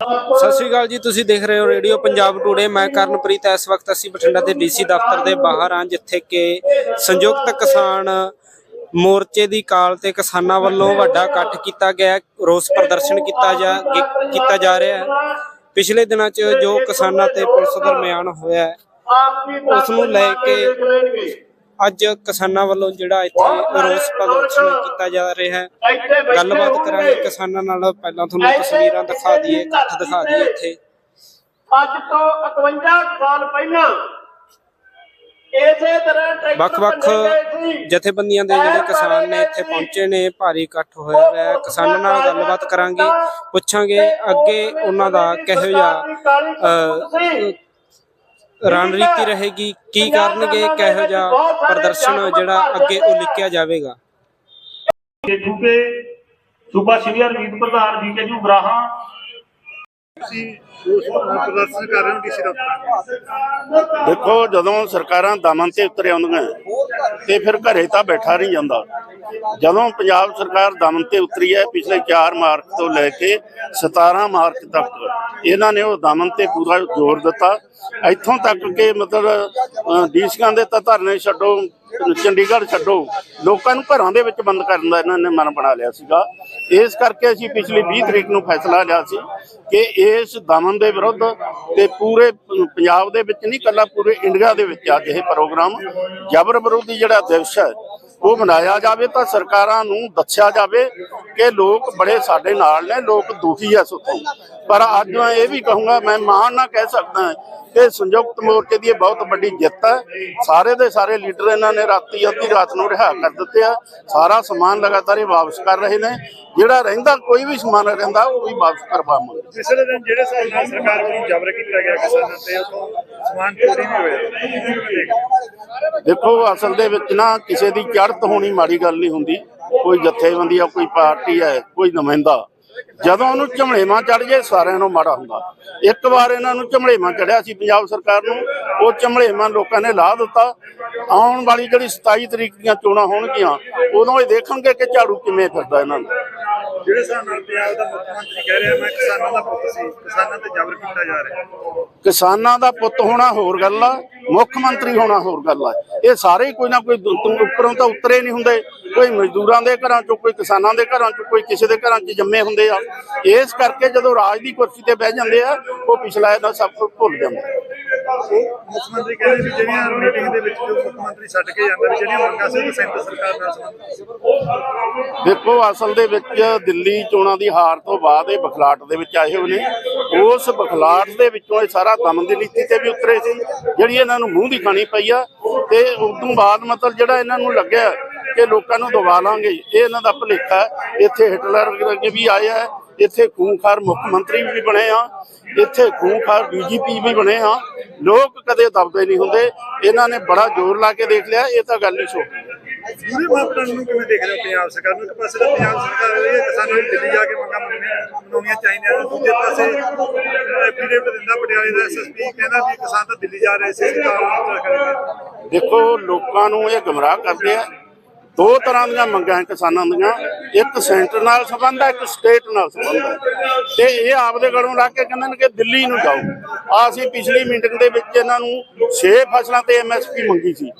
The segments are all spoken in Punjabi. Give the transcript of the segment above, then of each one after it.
ਸਤਿ ਸ਼੍ਰੀ ਅਕਾਲ ਜੀ, ਤੁਸੀਂ ਦੇਖ ਰਹੇ ਹੋ ਰੇਡੀਓ ਪੰਜਾਬ ਟੂਡੇ ਮੈਂ ਕਰਨਪ੍ਰੀਤ, ਇਸ ਵਕਤ ਅਸੀਂ ਬਠਿੰਡਾ ਦੇ ਡੀਸੀ ਦਫ਼ਤਰ ਦੇ ਬਾਹਰ ਹਾਂ, ਜਿੱਥੇ ਕਿ ਸੰਯੁਕਤ ਕਿਸਾਨ ਮੋਰਚੇ ਦੀ ਕਾਲ ਤੇ ਕਿਸਾਨਾਂ ਵੱਲੋਂ ਵੱਡਾ ਇਕੱਠ ਕੀਤਾ ਗਿਆ, ਰੋਸ ਪ੍ਰਦਰਸ਼ਨ ਕੀਤਾ ਜਾ ਕੀਤਾ ਜਾ ਰਿਹਾ ਹੈ। ਪਿਛਲੇ ਦਿਨਾਂ 'ਚ ਜੋ ਕਿਸਾਨਾਂ ਤੇ ਪੁਲਿਸ ਦਰਮਿਆਨ ਹੋਇਆ ਉਸ ਨੂੰ ਲੈ ਕੇ ਅੱਜ ਕਿਸਾਨਾਂ ਵੱਲੋਂ ਜਿਹੜਾ ਇੱਥੇ ਰੋਸ ਪ੍ਰਦਰਸ਼ਨ ਕੀਤਾ ਜਾ ਰਿਹਾ ਹੈ। ਗੱਲਬਾਤ ਕਰਾਂਗੇ ਕਿਸਾਨਾਂ ਨਾਲ। ਪਹਿਲਾਂ ਤੁਹਾਨੂੰ ਤਸਵੀਰਾਂ ਦਿਖਾ ਦਈਏ ਇਕੱਠ ਦਿਖਾ ਦਈਏ ਇੱਥੇ। ਅੱਜ ਤੋਂ 51 ਸਾਲ ਪਹਿਲਾਂ ਇਸੇ ਤਰ੍ਹਾਂ ਵੱਖ-ਵੱਖ। ਜਥੇਬੰਦੀਆਂ ਦੇ ਜਿਹੜੇ ਕਿਸਾਨ ਨੇ ਇੱਥੇ ਪਹੁੰਚੇ ਨੇ ਭਾਰੀ ਇਕੱਠ ਹੋਇਆ ਹੈ। ਕਿਸਾਨਾਂ ਨਾਲ ਗੱਲਬਾਤ ਕਰਾਂਗੇ ਪੁੱਛਾਂਗੇ ਅੱਗੇ ਉਹਨਾਂ ਦਾ ਕਿਹੋ ਜਿਹਾ ਰਣਨੀਤੀ ਰਹੇਗੀ ਕੀ ਕਰਨਗੇ ਕਿਹੋ ਜਿਹਾ ਪ੍ਰਦਰਸ਼ਨ ਜਿਹੜਾ ਅੱਗੇ ਉਲੀਕਿਆ ਜਾਵੇਗਾ? ਦੇਖੂ ਕਿ ਸੂਬਾ ਸੀਨੀਅਰ ਮੀਤ ਪ੍ਰਧਾਨ ਜੀ ਕੇ ਜੂ ਬਰਾਹਾਂ ਦੇਖੋ, ਜਦੋਂ ਸਰਕਾਰਾਂ ਦਮਨ ਤੇ ਉਤਰ ਆਉਂਦੀਆਂ ਤੇ ਫਿਰ ਘਰੇ ਤਾਂ ਬੈਠਾ ਨਹੀਂ ਜਾਂਦਾ। ਜਦੋਂ ਪੰਜਾਬ ਸਰਕਾਰ ਦਮਨ ਤੇ ਉਤਰੀ ਹੈ, ਪਿਛਲੇ 4 ਮਾਰਚ ਤੋਂ ਲੈ ਕੇ 17 ਮਾਰਚ ਤੱਕ, ਇਹਨਾਂ ਨੇ ਉਹ ਦਮਨ ਤੇ ਪੂਰਾ ਜ਼ੋਰ ਦਿੱਤਾ। ਇੱਥੋਂ ਤੱਕ ਕਿ ਮਤਲਬ ਡੀਸੀਆਂ ਦੇ ਤਾਂ ਧਰਨੇ ਛੱਡੋ ਚੰਡੀਗੜ੍ਹ ਛੱਡੋ, ਲੋਕਾਂ ਨੂੰ ਘਰਾਂ ਦੇ ਵਿੱਚ ਬੰਦ ਕਰਨ ਦਾ ਇਹਨਾਂ ਨੇ ਮਨ ਬਣਾ ਲਿਆ ਸੀਗਾ। ਇਸ ਕਰਕੇ ਅਸੀਂ ਪਿਛਲੀ 20 ਤਰੀਕ ਨੂੰ ਫੈਸਲਾ ਲਿਆ ਸੀ ਕਿ ਇਸ ਦਮਨ ਦੇ ਵਿਰੁੱਧ ਤੇ ਪੂਰੇ ਪੰਜਾਬ ਦੇ ਵਿੱਚ ਨਹੀਂ, ਕੱਲਾ ਪੂਰੇ ਇੰਡੀਆ ਦੇ ਵਿੱਚ ਅੱਜ ਇਹ ਪ੍ਰੋਗਰਾਮ ਜਬਰ ਵਿਰੋਧੀ ਜਿਹੜਾ ਦਿਵਸ ਹੈ ਉਹ ਮਨਾਇਆ ਜਾਵੇ ਤਾਂ ਸਰਕਾਰਾਂ ਨੂੰ ਦੱਸਿਆ ਜਾਵੇ ਕਿ ਲੋਕ ਬੜੇ ਸਾਡੇ ਨਾਲ ਨੇ, ਲੋਕ ਦੁਖੀ ਐ ਸੁੱਤੋਂ ਪਰ ਅੱਜ ਮੈਂ ਇਹ ਵੀ ਕਹੂੰਗਾ, ਮੈਂ ਮਾਣ ਨਾਲ ਕਹਿ ਸਕਦਾ ਕਿ ਸੰਯੁਕਤ ਮੋਰਚੇ ਦੀ ਇਹ ਬਹੁਤ ਵੱਡੀ ਜਿੱਤ ਹੈ ਸਾਰੇ ਦੇ ਸਾਰੇ ਲੀਡਰ ਇਹਨਾਂ ਨੇ ਰਾਤੀ ਅੱਧੀ ਰਾਤ ਨੂੰ ਰਿਹਾ ਕਰ ਦਿੱਤੇ ਆ। ਸਾਰਾ ਸਮਾਨ ਲਗਾਤਾਰ ਇਹ ਵਾਪਸ ਕਰ ਰਹੇ ਨੇ। ਜਿਹੜਾ ਰਹਿੰਦਾ, ਕੋਈ ਵੀ ਸਮਾਨ ਰਹਿੰਦਾ, ਉਹ ਵੀ ਵਾਪਸ ਕਰਵਾਵਾਂਗੇ ਪਿਛਲੇ ਦਿਨ ਜਿਹੜੇ ਹਿਸਾਬ ਸਰਕਾਰ ਵੱਲੋਂ ਜਬਰ ਕੀਤਾ ਗਿਆ, ਕਿਸਾਨਾਂ ਤੇ ਉਤੋਂ ਸਮਾਨ ਚੋਰੀ ਵੀ ਹੋਇਆ। ਦੇਖੋ, ਅਸਲ ਦੇ ਵਿੱਚ ਨਾ ਕਿਸੇ ਦੀ ਚੜ੍ਹਤ ਹੋਣੀ ਮਾੜੀ ਗੱਲ ਨਹੀਂ ਹੁੰਦੀ। ਕੋਈ ਜਥੇਬੰਦੀ ਆ, ਕੋਈ ਪਾਰਟੀ ਹੈ ਕੋਈ ਨੁਮਾਇੰਦਾ। ਜਦੋਂ ਉਹਨੂੰ ਝਮੜੇਵਾਂ ਚੜ ਜੇ ਸਾਰਿਆਂ ਨੂੰ ਮਾੜਾ ਹੁੰਦਾ। ਇੱਕ ਵਾਰ ਇਹਨਾਂ ਨੂੰ ਝਮੜੇਵਾਂ ਚੜਿਆ ਸੀ ਪੰਜਾਬ ਸਰਕਾਰ ਨੂੰ, ਉਹ ਝਮੜੇਵਾਂ ਲੋਕਾਂ ਨੇ ਲਾ ਦਿੱਤਾ। ਆਉਣ ਵਾਲੀ ਜਿਹੜੀ 27 ਤਰੀਕ ਦੀਆਂ ਚੋਣਾਂ ਹੋਣਗੀਆਂ, ਉਦੋਂ ਇਹ ਦੇਖਣਗੇ ਕਿ ਝਾੜੂ ਕਿਵੇਂ ਫਿਰਦਾ ਇਹਨਾਂ ਨੂੰ। ਜਿਹੜੇ ਹਿਸਾਬ ਨਾਲ ਪੰਜਾਬ ਦਾ ਮੁੱਖ ਮੰਤਰੀ ਕਹਿ ਰਿਹਾ, ਮੈਂ ਕਿਸਾਨਾਂ ਦਾ ਪੁੱਤ ਸੀ, ਕਿਸਾਨਾਂ ਤੇ ਜਬਰ ਕੀਤਾ ਜਾ ਰਿਹਾ। ਕਿਸਾਨਾਂ ਦਾ ਪੁੱਤ ਹੋਣਾ ਹੋਰ ਗੱਲ ਆ, ਮੁੱਖ ਮੰਤਰੀ ਹੋਣਾ ਹੋਰ ਗੱਲ ਆ। ਇਹ ਸਾਰੇ ਕੋਈ ਨਾ ਕੋਈ ਦੁ- ਦੁ- ਉੱਪਰੋਂ ਤਾਂ ਉਤਰੇ ਨਹੀਂ ਹੁੰਦੇ। ਕੋਈ ਮਜ਼ਦੂਰਾਂ ਦੇ ਘਰਾਂ ਚੋਂ, ਕੋਈ ਕਿਸਾਨਾਂ ਦੇ ਘਰਾਂ ਚੋਂ, ਕੋਈ ਕਿਸੇ ਦੇ ਘਰਾਂ 'ਚ ਜੰਮੇ ਹੁੰਦੇ ਆ। ਇਸ ਕਰਕੇ ਜਦੋਂ ਰਾਜ ਦੀ ਕੁਰਸੀ ਤੇ ਬਹਿ ਜਾਂਦੇ ਆ, ਉਹ ਪਿਛਲਾ ਇਹਦਾ ਸਭ ਕੁਝ ਭੁੱਲ ਜਾਂਦੇ ਮੁੱਖ ਮੰਤਰੀ ਕਹਿੰਦੇ ਵੀ ਜਿਹੜੀਆਂ ਮੀਟਿੰਗ ਦੇ ਵਿੱਚ ਜੋ ਮੁੱਖ ਮੰਤਰੀ ਛੱਡ ਕੇ ਜਾਂਦਾ ਵੀ ਜਿਹੜੀਆਂ ਮੰਗਾਂ ਸੀ ਸੈਂਟਰ ਸਰਕਾਰ ਨਾਲ ਸੰਬੰਧਿਤ ਦੇਖੋ, ਅਸਲ ਦੇ ਵਿੱਚ ਦਿੱਲੀ ਚੋਣਾਂ ਦੀ ਹਾਰ ਤੋਂ ਬਾਅਦ ਇਹ ਬਖਲਾਟ ਦੇ ਵਿੱਚ ਆਏ ਹੋਏ ਨੇ। ਉਸ ਬਖਲਾਟ ਦੇ ਵਿੱਚੋਂ ਇਹ ਸਾਰਾ ਦਮਨ ਦੀ ਨੀਤੀ ਤੇ ਵੀ ਉਤਰੇ ਸੀ, ਜਿਹੜੀ ਇਹਨਾਂ ਨੂੰ ਮੂੰਹ ਦੀ ਖਾਣੀ ਪਈ ਆ। ਤੇ ਉਸ ਤੋਂ ਬਾਅਦ ਮਤਲਬ ਜਿਹੜਾ ਇਹਨਾਂ ਨੂੰ ਲੱਗਿਆ ਕਿ ਲੋਕਾਂ ਨੂੰ ਦਬਾ ਲਾਂਗੇ, ਇਹ ਇਹਨਾਂ ਦਾ ਭੁਲੇਖਾ ਇੱਥੇ ਹਿਟਲਰ ਅੱਗੇ ਵੀ ਆਇਆ ਇੱਥੇ ਖੂਨਖਾਰ ਮੁੱਖ ਮੰਤਰੀ ਵੀ ਬਣੇ ਆ ਇੱਥੇ ਖੂਨਖਾਰ ਬੀਜੇਪੀ ਵੀ ਬਣੇ ਆ। ਲੋਕ ਕਦੇ ਦਬਦੇ ਨਹੀਂ ਹੁੰਦੇ। ਇਹਨਾਂ ਨੇ ਬੜਾ ਜ਼ੋਰ ਲਾ ਕੇ ਦੇਖ ਲਿਆ ਇਹ ਤਾਂ ਗੱਲ ਹੀ ਛੋਟੀ। ਪੂਰੇ ਮਾਪਦੰਡ ਨੂੰ ਕਿਵੇਂ ਦੇਖ ਰਹੇ ਹੋ ਪੰਜਾਬ ਸਰਕਾਰ ਨੂੰ? ਇੱਕ ਪਾਸੇ ਤਾਂ ਪੰਜਾਬ ਸਰਕਾਰ ਇਹ ਹੈ ਕਿਸਾਨਾਂ ਨੂੰ ਦਿੱਲੀ ਜਾ ਕੇ ਮੰਗਾਂ ਮੰਗਣੀਆਂ ਮਨਾਉਣੀਆਂ ਚਾਹੀਦੀਆਂ ਨੇ। ਦੂਜੇ ਪਾਸੇ ਐਫੀਡੇਵਿਟ ਦਿੰਦਾ ਪਟਿਆਲੇ ਦਾ ਐਸਐਸਪੀ ਕਹਿੰਦਾ ਵੀ ਕਿਸਾਨ ਤਾਂ ਦਿੱਲੀ ਜਾ ਰਹੇ ਸੀ ਸਰਕਾਰ ਨੂੰ। ਕਰੇ ਦੇਖੋ ਲੋਕਾਂ ਨੂੰ ਇਹ ਗਮਰਾਹ ਕਰਦੇ ਆ। ਦੋ ਤਰ੍ਹਾਂ ਦੀਆਂ ਮੰਗਾਂ ਹੈ ਕਿਸਾਨਾਂ ਦੀਆਂ। ਇੱਕ ਸੈਂਟਰ ਨਾਲ ਸੰਬੰਧ ਹੈ, ਇੱਕ ਸਟੇਟ ਨਾਲ ਸੰਬੰਧ ਹੈ। ਤੇ ਇਹ ਆਪਦੇ ਗਲੋਂ ਲਾ ਕੇ ਕਹਿੰਦੇ ਨੇ ਕਿ ਦਿੱਲੀ ਨੂੰ ਜਾਓ। ਆ ਅਸੀਂ ਪਿਛਲੀ ਮੀਟਿੰਗ ਦੇ ਵਿੱਚ ਇਹਨਾਂ ਨੂੰ 6 ਫਸਲਾਂ ਤੇ ਐਮਐਸਪੀ ਮੰਗੀ ਸੀ।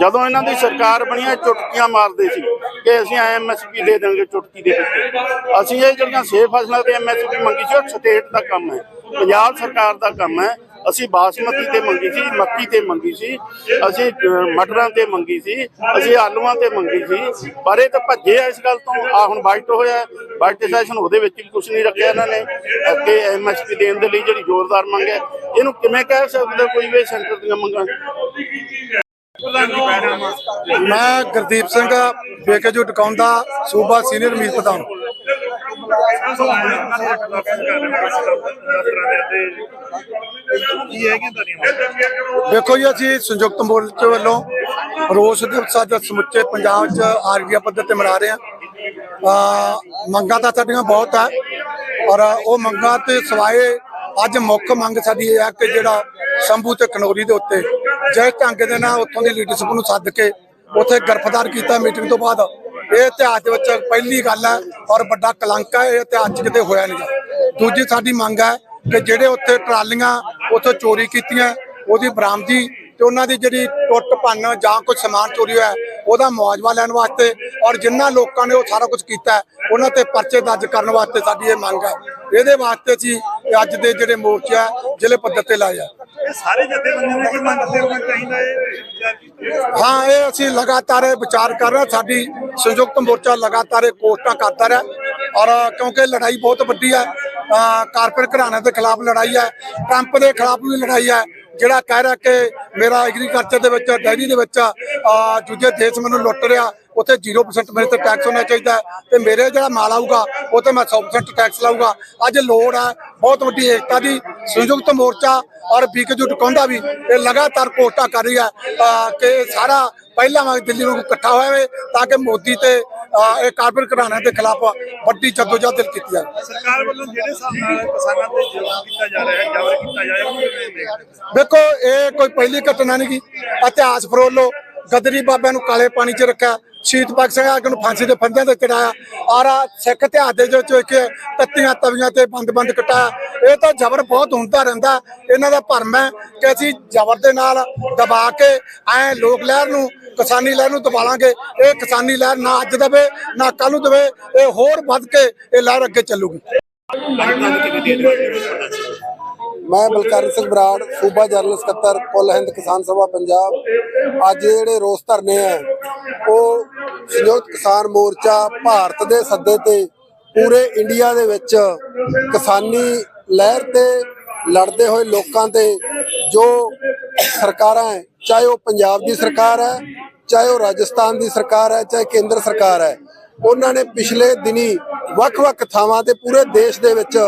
ਜਦੋਂ ਇਹਨਾਂ ਦੀ ਸਰਕਾਰ ਬਣੀ ਹੈ, ਚੁਟਕੀਆਂ ਮਾਰਦੇ ਸੀ ਕਿ ਅਸੀਂ ਐਮਐਸਪੀ ਦੇ ਦਾਂਗੇ ਚੁਟਕੀ ਦੇ ਵਿੱਚ ਅਸੀਂ ਇਹ ਜਿਹੜੀਆਂ 6 ਫਸਲਾਂ ਤੇ ਐਮਐਸਪੀ ਮੰਗੀ ਸੀ, ਉਹ ਸਟੇਟ ਦਾ ਕੰਮ ਹੈ, ਪੰਜਾਬ ਸਰਕਾਰ ਦਾ ਕੰਮ ਹੈ। ਅਸੀਂ ਬਾਸਮਤੀ ਤੇ ਮੰਗੀ ਸੀ, ਮੱਕੀ ਤੇ ਮੰਗੀ ਸੀ, ਅਸੀਂ ਮਟਰਾਂ ਤੇ ਮੰਗੀ ਸੀ, ਅਸੀਂ ਆਲੂਆਂ ਤੇ ਮੰਗੀ ਸੀ, ਪਰ ਇਹ ਤਾਂ ਭੱਜੇ ਆ ਇਸ ਗੱਲ ਤੋਂ। ਆ ਹੁਣ ਬਾਈਟ ਹੋਇਆ ਬਾਈਟ ਸੈਸ਼ਨ ਉਹਦੇ ਵਿੱਚ ਵੀ ਕੁਝ ਨਹੀਂ ਰੱਖਿਆ ਇਹਨਾਂ ਨੇ। ਅੱਗੇ ਐਮਐਸਪੀ ਦੇਣ ਦੇ ਲਈ ਜਿਹੜੀ ਜ਼ੋਰਦਾਰ ਮੰਗ ਹੈ, ਇਹਨੂੰ ਕਿਵੇਂ ਕਹਿ ਸਕਦਾ ਕੋਈ ਵੀ ਸੈਂਟਰ ਦੀਆਂ ਮੰਗਾਂ? ਮੈਂ ਗੁਰਦੀਪ ਸਿੰਘ, ਬੇਕੇਜੂ ਟਿਕਾਉਂਦਾ, ਸੂਬਾ ਸੀਨੀਅਰ ਮੀਤ ਪ੍ਰਧਾਨ ਦੇਖੋ ਜੀ, ਅਸੀਂ ਸੰਯੁਕਤ ਮੋਰਚੇ ਵੱਲੋਂ ਰੋਸ ਦਿਵਸ ਅੱਜ ਸਮੁੱਚੇ ਪੰਜਾਬ 'ਚ ਆਰਗੀਆ ਪੱਧਰ ਤੇ ਮਨਾ ਰਹੇ ਹਾਂ। ਮੰਗਾਂ ਤਾਂ ਸਾਡੀਆਂ ਬਹੁਤ ਹੈ ਔਰ ਉਹ ਮੰਗਾਂ ਤੇ ਸਵਾਏ ਅੱਜ ਮੁੱਖ ਮੰਗ ਸਾਡੀ ਇਹ ਹੈ ਕਿ ਜਿਹੜਾ ਸ਼ੰਭੂ ਤੇ ਕਨੋਰੀ ਦੇ ਉੱਤੇ ਜਿਸ ਢੰਗ ਦੇ ਨਾਲ ਉੱਥੋਂ ਦੀ ਲੀਡਰਸ਼ਿਪ ਨੂੰ ਸੱਦ ਕੇ ਉੱਥੇ ਗ੍ਰਿਫਤਾਰ ਕੀਤਾ। ਮੀਟਿੰਗ ਤੋਂ ਬਾਅਦ ਇਹ ਇਤਿਹਾਸ ਦੇ ਵਿੱਚ ਪਹਿਲੀ ਗੱਲ ਹੈ ਔਰ ਵੱਡਾ ਕਲੰਕ ਹੈ ਇਹ ਇਤਿਹਾਸ 'ਚ ਕਿਤੇ ਹੋਇਆ ਨਹੀਂ। ਦੂਜੀ ਸਾਡੀ ਮੰਗ ਹੈ ਕਿ ਜਿਹੜੇ ਉੱਥੇ ਟਰਾਲੀਆਂ ਉੱਥੋਂ ਚੋਰੀ ਕੀਤੀਆਂ ਉਹਦੀ ਬਰਾਮਦੀ ਤੇ ਉਹਨਾਂ ਦੀ ਜਿਹੜੀ ਟੁੱਟ ਭੰਨ ਜਾਂ ਕੋਈ ਸਮਾਨ ਚੋਰੀ ਹੋਇਆ ਉਹਦਾ ਮੁਆਵਜ਼ਾ ਲੈਣ ਵਾਸਤੇ ਔਰ ਜਿਨ੍ਹਾਂ ਲੋਕਾਂ ਨੇ ਉਹ ਸਾਰਾ ਕੁਝ ਕੀਤਾ ਉਹਨਾਂ ਤੇ ਪਰਚੇ ਦਰਜ ਕਰਨ ਵਾਸਤੇ ਸਾਡੀ ਇਹ ਮੰਗ ਹੈ। ਇਹਦੇ ਵਾਸਤੇ ਅਸੀਂ ਅੱਜ ਦੇ ਜਿਹੜੇ ਮੋਰਚਾ ਜ਼ਿਲ੍ਹੇ ਪੱਧਰ ਤੇ ਲਾਇਆ। ਇਹ ਸਾਰੇ ਜਥੇਬੰਦੀਆਂ ਨੇ ਕੀ ਮੰਗਦੇ ਹੋਣਾ ਚਾਹੀਦਾ ਹੈ? ਹਾਂ ਇਹ ਅਸੀਂ ਲਗਾਤਾਰ ਵਿਚਾਰ ਕਰ ਰਹੇ। ਸਾਡੀ ਸੰਯੁਕਤ ਮੋਰਚਾ ਲਗਾਤਾਰ ਇਹ ਕੋਸ਼ਿਸ਼ਾਂ ਕਰਦਾ ਰਿਹਾ ਔਰ ਕਿਉਂਕਿ ਲੜਾਈ ਬਹੁਤ ਵੱਡੀ ਹੈ ਕਾਰਪੋਰੇਟ ਘਰਾਣਿਆਂ ਦੇ ਖਿਲਾਫ ਲੜਾਈ ਹੈ, ਟਰੰਪ ਦੇ ਖਿਲਾਫ ਵੀ ਲੜਾਈ ਹੈ, ਜਿਹੜਾ ਕਹਿ ਰਿਹਾ ਕਿ ਮੇਰਾ ਐਗਰੀਕਲਚਰ ਦੇ ਵਿੱਚ ਡੈਰੀ ਦੇ ਵਿੱਚ ਦੂਜੇ ਦੇਸ਼ ਮੈਨੂੰ ਲੁੱਟ ਰਿਹਾ, ਉੱਥੇ 0% ਮੇਰੇ ਤੇ ਟੈਕਸ ਹੋਣਾ ਚਾਹੀਦਾ ਹੈ ਤੇ ਮੇਰੇ ਜਿਹੜਾ ਮਾਲ ਆਊਗਾ, ਉਹ ਤੇ ਮੈਂ 100% ਟੈਕਸ ਲਾਊਗਾ। ਅੱਜ ਲੋੜ ਹੈ ਬਹੁਤ ਵੱਡੀ ਏਕਤਾ ਦੀ, ਸੰਯੁਕਤ ਮੋਰਚਾ ਔਰ ਬੀਕੇਯੂ ਟਕੌਂਦਾ ਵੀ, ਇਹ ਲਗਾਤਾਰ ਕੋਸ਼ਿਸ਼ਾਂ ਕਰ ਰਹੀ ਹੈ ਕਿ ਸਾਰਾ ਪਹਿਲਾਂ ਵਾਂਗ ਦਿੱਲੀ ਨੂੰ ਇਕੱਠਾ ਹੋਵੇ ਤਾਂ ਕਿ ਮੋਦੀ ਤੇ ਇਹ ਕਾਰਪੋਰੇਟ ਘਰਾਣਿਆਂ ਦੇ ਖਿਲਾਫ ਵੱਡੀ ਜਦੋਜਹਿਦ ਕੀਤੀ ਜਾਵੇ। ਸਰਕਾਰ ਵੱਲੋਂ ਜਿਹੜੇ ਹਿਸਾਬ ਨਾਲ ਕਿਸਾਨਾਂ ਤੇ ਜ਼ੁਲਮ ਕੀਤਾ ਜਾ ਰਿਹਾ ਹੈ ਜਬਰ ਕੀਤਾ ਜਾ ਰਿਹਾ ਹੋ? ਦੇਖੋ ਇਹ ਕੋਈ ਪਹਿਲੀ ਘਟਨਾ ਨਹੀਂ ਗੀ। ਇਤਿਹਾਸ ਫਰੋਲੋ ਗਦਰੀ ਬਾਬਿਆਂ ਨੂੰ ਕਾਲੇ ਪਾਣੀ 'ਚ ਰੱਖਿਆ। ਸ਼ਹੀਦ ਭਗਤ ਸਿੰਘ ਆਗੂ ਨੂੰ ਫਾਂਸੀ ਦੇ ਫੰਦਿਆਂ ਤੇ ਚੜਾਇਆ। ਆਹ ਸਿੱਖ ਇਤਿਹਾਸ ਦੇ ਵਿੱਚ ਇੱਕ ਤੱਤੀਆਂ ਤਵੀਆਂ ਤੇ ਬੰਦ-ਬੰਦ ਕਟਾਇਆ। ਇਹ ਤਾਂ ਜ਼ਬਰ ਬਹੁਤ ਹੁੰਦਾ ਰਹਿੰਦਾ। ਇਹਨਾਂ ਦਾ ਭਰਮ ਹੈ ਕਿ ਅਸੀਂ ਜ਼ਬਰ ਦੇ ਨਾਲ ਦਬਾ ਕੇ ਐ ਲੋਕ ਲਹਿਰ ਨੂੰ ਕਿਸਾਨੀ ਲਹਿਰ ਨੂੰ ਦਬਾਲਾਂਗੇ ਇਹ ਕਿਸਾਨੀ ਲਹਿਰ ਨਾ ਅੱਜ ਦਵੇ, ਨਾ ਕੱਲ ਨੂੰ ਦਵੇ, ਇਹ ਹੋਰ ਵੱਧ ਕੇ ਇਹ ਲਹਿਰ ਅੱਗੇ ਚੱਲੂਗੀ। ਮੈਂ ਬਲਕਰਨ ਸਿੰਘ ਬਰਾੜ, ਸੂਬਾ ਜਨਰਲ ਸਕੱਤਰ, ਕੁੱਲ ਹਿੰਦ ਕਿਸਾਨ ਸਭਾ, ਪੰਜਾਬ। ਅੱਜ ਜਿਹੜੇ ਰੋਸ ਧਰਨੇ ਆ, ਉਹ ਸੰਯੁਕਤ ਕਿਸਾਨ ਮੋਰਚਾ ਭਾਰਤ ਦੇ ਸੱਦੇ ਤੇ ਪੂਰੇ ਇੰਡੀਆ ਦੇ ਵਿੱਚ ਕਿਸਾਨੀ ਲਹਿਰ ਤੇ ਲੜਦੇ ਹੋਏ ਲੋਕਾਂ ਤੇ ਜੋ ਸਰਕਾਰਾਂ ਹੈ, ਚਾਹੇ ਉਹ ਪੰਜਾਬ ਦੀ ਸਰਕਾਰ ਹੈ ਚਾਹੇ ਉਹ ਰਾਜਸਥਾਨ ਦੀ ਸਰਕਾਰ ਹੈ, ਚਾਹੇ ਕੇਂਦਰ ਸਰਕਾਰ ਹੈ, ਉਹਨਾਂ ਨੇ ਪਿਛਲੇ ਦਿਨੀ ਵੱਖ-ਵੱਖ ਥਾਵਾਂ ਤੇ ਪੂਰੇ ਦੇਸ਼ ਦੇ ਵਿੱਚ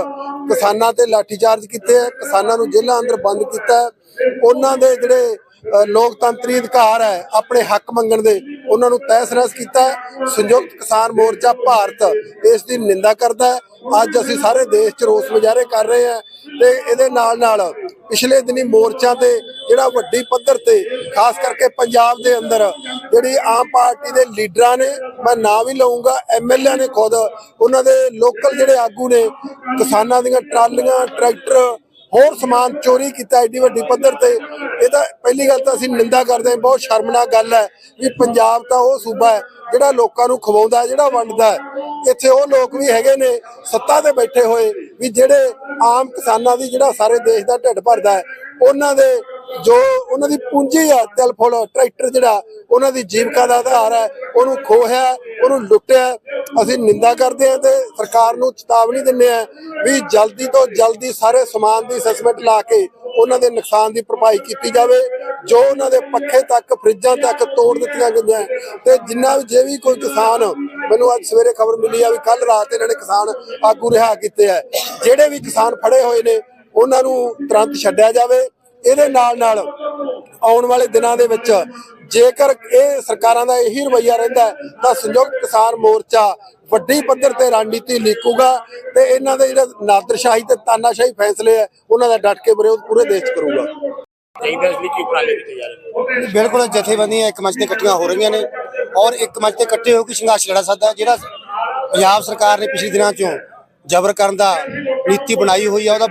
ਕਿਸਾਨਾਂ ਤੇ ਲਾਠੀਚਾਰਜ ਕੀਤੇ ਹੈ, ਕਿਸਾਨਾਂ ਨੂੰ ਜੇਲ੍ਹਾਂ ਅੰਦਰ ਬੰਦ ਕੀਤਾ ਹੈ। ਉਹਨਾਂ ਦੇ ਜਿਹੜੇ ਲੋਕਤੰਤਰੀ ਅਧਿਕਾਰ ਹੈ, ਆਪਣੇ ਹੱਕ ਮੰਗਣ ਦੇ, ਉਹਨਾਂ ਨੂੰ ਤਹਿਸ-ਨਹਿਸ ਕੀਤਾ ਹੈ। ਸੰਯੁਕਤ ਕਿਸਾਨ ਮੋਰਚਾ ਭਾਰਤ ਇਸ ਦੀ ਨਿੰਦਾ ਕਰਦਾ ਹੈ। ਅੱਜ ਅਸੀਂ ਸਾਰੇ ਦੇਸ਼ 'ਚ ਰੋਸ ਮੁਜ਼ਾਹਰੇ ਕਰ ਰਹੇ ਹਾਂ ਤੇ ਇਹਦੇ ਨਾਲ ਨਾਲ ਪਿਛਲੇ ਦਿਨੀ ਮੋਰਚਾ ਤੇ ਜਿਹੜਾ ਵੱਡੀ ਪੱਧਰ ਤੇ, ਖਾਸ ਕਰਕੇ ਪੰਜਾਬ ਦੇ ਅੰਦਰ, ਜਿਹੜੀ ਆਮ ਪਾਰਟੀ ਦੇ ਲੀਡਰਾਂ ਨੇ, ਮੈਂ ਨਾਂ ਵੀ ਲਵਾਂਗਾ ਐਮਐਲਏ ਨੇ ਖੁਦ, ਉਹਨਾਂ ਦੇ ਲੋਕਲ ਜਿਹੜੇ ਆਗੂ ਨੇ, ਕਿਸਾਨਾਂ ਦੀਆਂ ਟਰਾਲੀਆਂ, ਟਰੈਕਟਰ ਹੋਰ ਸਮਾਨ ਚੋਰੀ ਕੀਤਾ, ਐਡੀ ਵੱਡੀ ਪੱਧਰ ਤੇ। ਇਹ ਤਾਂ ਪਹਿਲੀ ਗੱਲ ਤਾਂ ਅਸੀਂ ਨਿੰਦਾ ਕਰਦੇ ਹਾਂ, ਬਹੁਤ ਸ਼ਰਮਨਾਕ ਗੱਲ ਹੈ ਵੀ ਪੰਜਾਬ ਤਾਂ ਉਹ ਸੂਬਾ ਹੈ ਜਿਹੜਾ ਲੋਕਾਂ ਨੂੰ ਖਵਾਉਂਦਾ ਜਿਹੜਾ ਵੰਡਦਾ ਇੱਥੇ ਉਹ ਲੋਕ ਵੀ ਹੈਗੇ ਨੇ, ਸੱਤਾ ਤੇ ਬੈਠੇ ਹੋਏ, ਵੀ ਜਿਹੜੇ ਆਮ ਕਿਸਾਨਾਂ ਦੀ ਜਿਹੜਾ ਸਾਰੇ ਦੇਸ਼ ਦਾ ਢਿੱਡ ਭਰਦਾ ਹੈ, ਉਹਨਾਂ ਦੇ ਜੋ ਉਹਨਾਂ ਦੀ ਪੂੰਜੀ ਆ ਤਿਲਫੁਲ ਟਰੈਕਟਰ ਜਿਹੜਾ, ਉਹਨਾਂ ਦੀ ਜੀਵਿਕਾ ਦਾ ਆਧਾਰ ਹੈ, ਉਹਨੂੰ ਖੋਹਿਆ, ਉਹਨੂੰ ਲੁੱਟਿਆ ਅਸੀਂ ਨਿੰਦਾ ਕਰਦੇ ਹਾਂ ਤੇ ਸਰਕਾਰ ਨੂੰ ਚੇਤਾਵਨੀ ਦਿੰਦੇ ਹਾਂ ਵੀ ਜਲਦੀ ਤੋਂ ਜਲਦੀ ਸਾਰੇ ਸਮਾਨ ਦੀ ਅਸੈਸਮੈਂਟ ਲਾ ਕੇ ਉਹਨਾਂ ਦੇ ਨੁਕਸਾਨ ਦੀ ਭਰਪਾਈ ਕੀਤੀ ਜਾਵੇ, ਜੋ ਉਹਨਾਂ ਦੇ ਪੱਖੇ ਤੱਕ, ਫਰਿੱਜਾਂ ਤੱਕ ਤੋੜ ਦਿੱਤੀਆਂ ਗਈਆਂ ਤੇ ਜਿੰਨਾ ਵੀ ਜੇ ਵੀ ਕੋਈ ਕਿਸਾਨ, ਮੈਨੂੰ ਅੱਜ ਸਵੇਰੇ ਖਬਰ ਮਿਲੀ ਆ ਵੀ ਕੱਲ ਰਾਤ ਇਹਨਾਂ ਨੇ ਕਿਸਾਨ ਆਗੂ ਰਿਹਾ ਕੀਤੇ ਆ ਜਿਹੜੇ ਵੀ ਕਿਸਾਨ ਫੜੇ ਹੋਏ ਨੇ, ਉਹਨਾਂ ਨੂੰ ਤੁਰੰਤ ਛੱਡਿਆ ਜਾਵੇ। ਇਹਦੇ ਨਾਲ ਨਾਲ ਆਉਣ ਵਾਲੇ ਦਿਨਾਂ ਦੇ ਵਿੱਚ ਜੇਕਰ ਇਹ ਸਰਕਾਰਾਂ ਦਾ ਇਹੀ ਰਵੱਈਆ ਰਹਿੰਦਾ ਤਾਂ ਸੰਯੁਕਤ ਕਿਸਾਨ ਮੋਰਚਾ ਵੱਡੀ ਪੱਧਰ ਤੇ ਰਣਨੀਤੀ ਲਿਖੂਗਾ ਤੇ ਇਹਨਾਂ ਦੇ ਜਿਹੜੇ ਨਾਦਰਸ਼ਾਹੀ ਤੇ ਤਾਨਾਸ਼ਾਹੀ ਫੈਸਲੇ ਹੈ ਉਹਨਾਂ ਦਾ ਡਟ ਕੇ ਵਿਰੋਧ ਪੂਰੇ ਦੇਸ਼ 'ਚ ਕਰੂਗਾ। ਬਿਲਕੁਲ ਜਥੇਬੰਦੀਆਂ ਇੱਕ ਮੰਚ ਤੇ ਇਕੱਠੀਆਂ ਹੋ ਰਹੀਆਂ ਨੇ ਔਰ ਇੱਕ ਮੰਚ ਤੇ ਇਕੱਠੇ ਹੋ ਕੇ ਸੰਘਰਸ਼ ਲੜਾ ਸਕਦਾ ਜਿਹੜਾ ਪੰਜਾਬ ਸਰਕਾਰ ਨੇ ਪਿਛਲੇ ਦਿਨਾਂ ਚੋਂ ਜ਼ਬਰ ਕਰਨ ਦਾ ਨੀਤੀ ਬਣਾਈ ਹੋਈ ਆ ਉਹਦਾ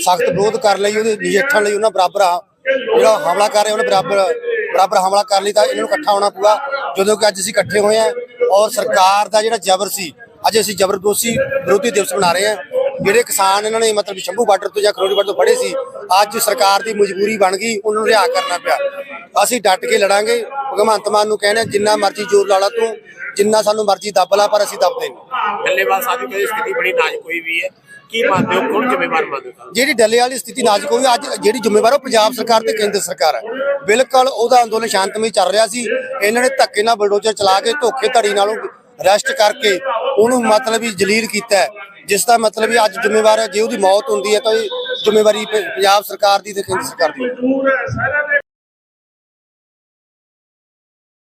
ਸਖਤ ਵਿਰੋਧ ਕਰਨ ਲਈ, ਉਹਦੇ ਨਜਿੱਠਣ ਲਈ ਉਹਨਾਂ ਬਰਾਬਰ ਆ। ਜਿਹੜਾ ਹਮਲਾ ਕਰ ਰਿਹਾ ਉਹਨੇ ਬਰਾਬਰ ਬਰਾਬਰ ਹਮਲਾ ਕਰਨ ਲਈ ਤਾਂ ਇਹਨਾਂ ਨੂੰ ਇਕੱਠਾ ਹੋਣਾ ਪਊਗਾ ਜਦੋਂ ਕਿ ਅੱਜ ਅਸੀਂ ਇਕੱਠੇ ਹੋਏ ਆ ਔਰ ਸਰਕਾਰ ਦਾ ਜਿਹੜਾ ਜ਼ਬਰ ਸੀ, ਅੱਜ ਅਸੀਂ ਜ਼ਬਰਦੋਸੀ ਵਿਰੋਧੀ ਦਿਵਸ ਮਨਾ ਰਹੇ ਆ। ਜਿਹੜੇ ਕਿਸਾਨ ਇਹਨਾਂ ਨੇ ਮਤਲਬ ਸ਼ੰਭੂ ਬਾਰਡਰ ਤੋਂ ਜਾਂ ਖਰੋੜੀ ਬਾਰਡਰ ਤੋਂ ਫੜੇ ਸੀ, ਅੱਜ ਸਰਕਾਰ ਦੀ ਮਜਬੂਰੀ ਬਣ ਗਈ, ਉਹਨਾਂ ਨੂੰ ਰਿਹਾ ਕਰਨਾ ਪਿਆ। ਅਸੀਂ ਡਟ ਕੇ ਲੜਾਂਗੇ। ਭਗਵੰਤ ਮਾਨ ਨੂੰ ਕਹਿੰਦੇ ਹਾਂ, ਜਿੰਨਾ ਮਰਜ਼ੀ ਜ਼ੋਰ ਲਾ ਲਾ ਤੂੰ ਜਿੰਨਾ ਸਾਨੂੰ ਮਰਜ਼ੀ ਦੱਬ ਲਾ ਪਰ ਅਸੀਂ ਦੱਬਦੇ ਨਹੀਂ। ਡੱਲੇਵਾਲ ਸਾਹਿਬ ਦੀ ਸਥਿਤੀ ਬੜੀ ਨਾਜ਼ੁਕ ਹੋਈ ਵੀ ਹੈ। ਕੀ ਮੰਨਦੇ ਹੋ ਕੌਣ ਜ਼ਿੰਮੇਵਾਰ ਮੰਨਦੇ ਹੋ ਜਿਹੜੀ ਡੱਲੇ ਵਾਲੀ ਸਥਿਤੀ ਨਾਜ਼ੁਕ ਹੋਈ ਅੱਜ ਜਿਹੜੀ ਜ਼ਿੰਮੇਵਾਰ ਉਹ ਪੰਜਾਬ ਸਰਕਾਰ ਤੇ ਕੇਂਦਰ ਸਰਕਾਰ ਹੈ। ਬਿਲਕੁਲ ਉਹਦਾ ਅੰਦੋਲਨ ਸ਼ਾਂਤਮਈ ਚੱਲ ਰਿਹਾ ਸੀ। ਇਹਨਾਂ ਨੇ ਧੱਕੇ ਨਾਲ ਬਲਡੋਜ਼ਰ ਚਲਾ ਕੇ ਧੋਖੇ ਧੜੀ ਨਾਲੋਂ ਅਰੈਸਟ ਕਰਕੇ ਉਹਨੂੰ ਮਤਲਬ ਵੀ ਜਲੀਲ ਕੀਤਾ ਹੈ, ਜਿਸ ਦਾ ਮਤਲਬ ਵੀ ਅੱਜ ਜ਼ਿੰਮੇਵਾਰ ਹੈ ਜੇ ਉਹਦੀ ਮੌਤ ਹੁੰਦੀ ਹੈ ਤਾਂ ਇਹ ਜ਼ਿੰਮੇਵਾਰੀ ਪੰਜਾਬ ਸਰਕਾਰ ਦੀ ਤੇ ਕੇਂਦਰ ਸਰਕਾਰ ਹੈ ਦੇ।